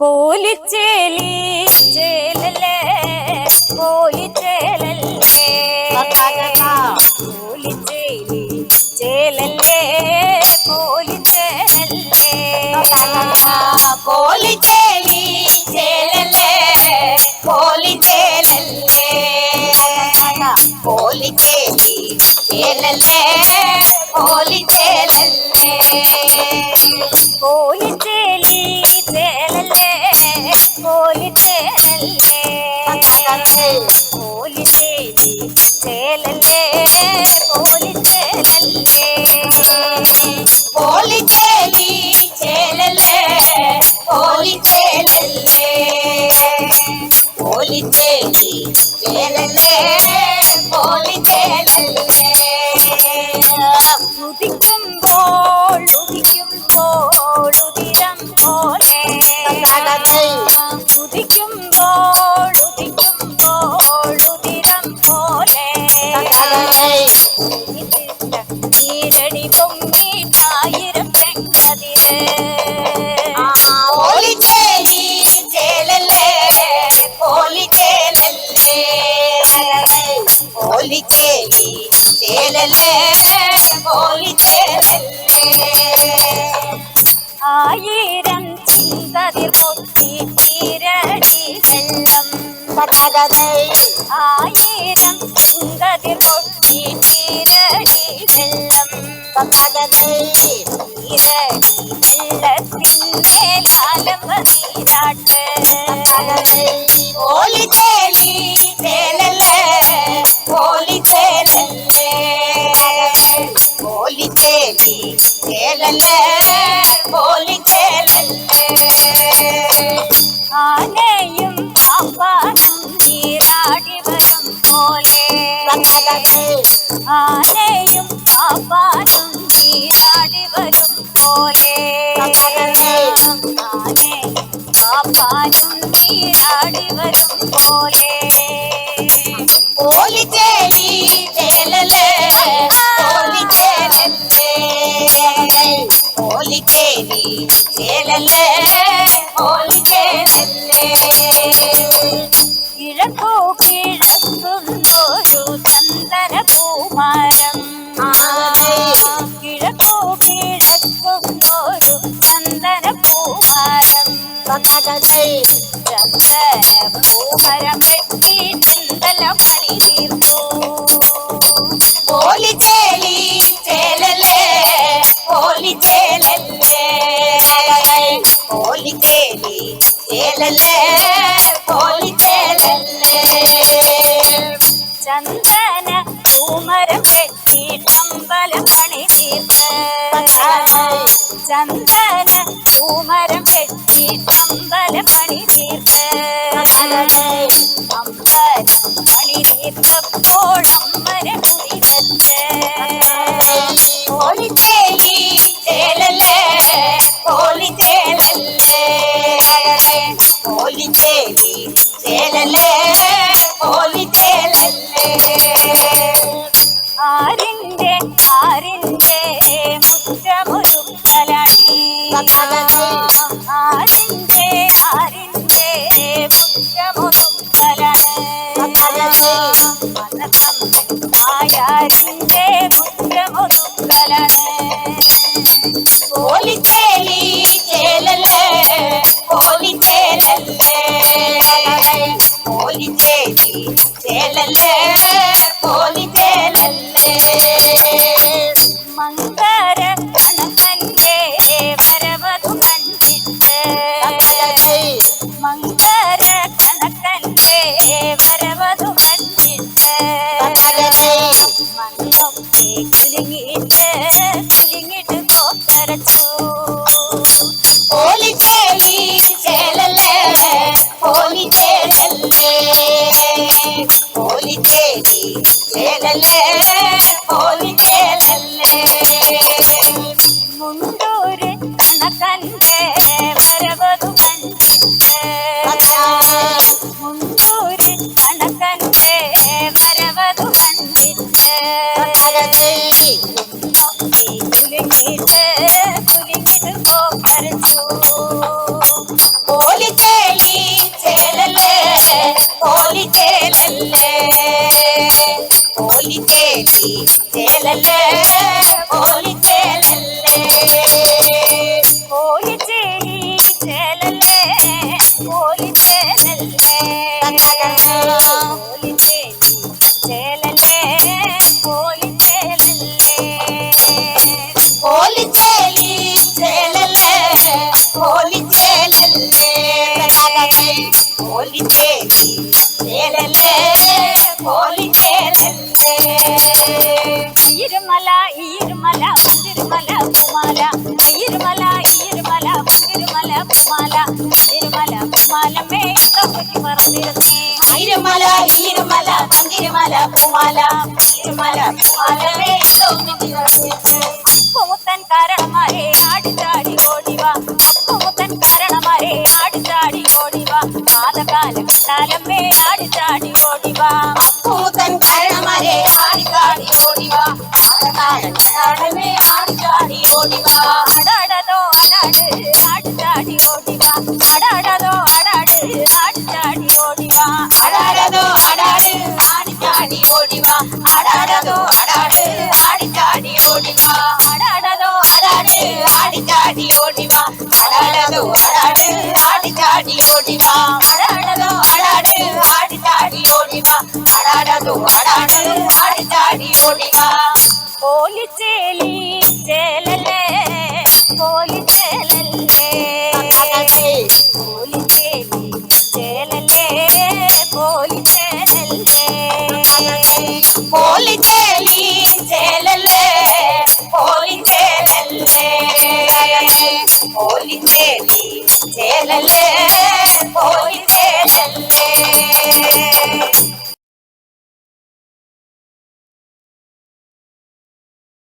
പോലിച്ചേലി ചേലല്ലേ? പോലിച്ചേലല്ലേ പോലിച്ചേലി ചേലല്ലേ? പോലിച്ചേലല്ലേ പോലിച്ചേലി ചേലല്ലേ? പോലിച്ചേലല്ലേ പോലിച്ചേലി ചേലല്ലേ? ഓലിച്ചേലല്ലേ ഓലിച്ചേലി ചേലല്ലേ ഓലിച്ചേലല്ലേ ഓലിച്ചേലി ചേലല്ലേ ഓലിച്ചേലല്ലേ ഓലിച്ചേലി ചേലല്ലേ? ഓലിച്ചേലല്ലേ ഓലിച്ചേലി ചേലല്ലേ? ഓലിച്ചേലല്ലേ ഉദിക്കുമ്പോൾ ഉദിക്കുമ്പോൾ ഉദിരം പോലെ. ഉദിക്കുമ്പോൾ ഉദിക്കുമ്പോൾ ഉദിരം പോലെ. കോലിച്ചേരി ചേലലേ കോലിച്ചേരല്ലേ ആയിരം ചിന്തതിൽ കൊത്തി തീരടി വെള്ളം. ആയിരം ചിന്തതിൽ കൊത്തി തീരടി വെള്ളം. തീരടി വെള്ളത്തിൻ മേലാലം നീരാട്ട്. കോലിച്ചേരി ചേല கேளல்ல போலி கேளல்ல ஆனையும் பாம்பானும் நீராடி வரும் போலே. ஆனையும் பாம்பானும் நீராடி வரும் போலே. ஆனையும் பாம்பானும் நீராடி வரும் போலே. போலி கே പോലിച്ചേലി ചേലല്ലേ പോലിച്ചേലല്ലേ കിഴക്കോ കിഴക്കുന്നൊരു ചന്ദന പൂമാരം കിഴക്കോ കിഴക്കുന്നൊരു ചന്ദന പൂമാരം ചന്ദന പൂമരം വെട്ടി ചിന്തല പണി തീർക്കൂ പോലിച്ചേലി കോലിത്തേലി തേലല്ലേ കോലിത്തേലല്ലേ ചന്ദന കൂമരം കെട്ടി അമ്പലം പണി തീർത്ത് ചന്ദന കൂമരം കെട്ടി അമ്പലം പണി തീർത്ത് അമ്പലം പണി തീർത്തപ്പോൾ അമ്മനെ കുറി ಮಾಯಾರಿ പോലിച്ചേലി ചേലല്ലേ? പോലിച്ചേലല്ലേ പോലിച്ചേലി ചേലല്ലേ? പോലിച്ചേലല്ലേ മുണ്ടൂര് കണക്കന്റെ വരവതു കണ്ടിട്ട്. മുണ്ടൂര് കണക്കന്റെ വരവതു കണ്ടിട്ട്. കുലുങ്ങിട്ട് செடி சேலல்ல போலி சேலல்ல போலி செடி சேலல்ல போலி சேலல்ல போலி செடி சேலல்ல போலி சேலல்ல போலி செடி சேலல்ல போலி சேலல்ல போலி செடி ഇരുമല ഈ ഇരുമല കുന്തിരുമല കുമാല ഇരുമല ഈ ഇരുമല കുന്തിരുമല കുമാല കുന്തിരുമല കുമാലമ്മേ തമ്പുരി പറഞ്ഞിരുന്നേ ഇരുമല ഇരുമല കുന്തിരുമല കുമാല ഇരുമല കുമാലമേ തമ്പുരി പറഞ്ഞിരുന്നേ പൂത്തൻ കാരണമാരെ ആടിച്ചാടി ഓടിവാ மாறே ஆடுதாடி ஓடிவா மாத கால கண்ணாலம்மே ஆடுதாடி ஓடிவா அப்பூத்தன் கழமரே ஆடுதாடி ஓடிவா மாத கால கண்ணாலம்மே ஆடுதாடி ஓடிவா அடாடதோ அடாடு ஆடுதாடி ஓடிவா அடாடதோ அடாடு ஆடுதாடி ஓடிவா அடாடதோ அடாடு ஆடுதாடி ஓடிவா அடாடதோ ஆடி ஓடி வா. அழகோ அழாடு ஆடி தாடி ஓடி வா. அழகோ அழாடு ஆடி தாடி ஓடி வா. அழகோ அழாடு ஆடி தாடி ஓடி வா. போலி சேலி சேலல்லே போலி சேலல்லே. ചേലല്ലേ പോയി ചേലല്ലേ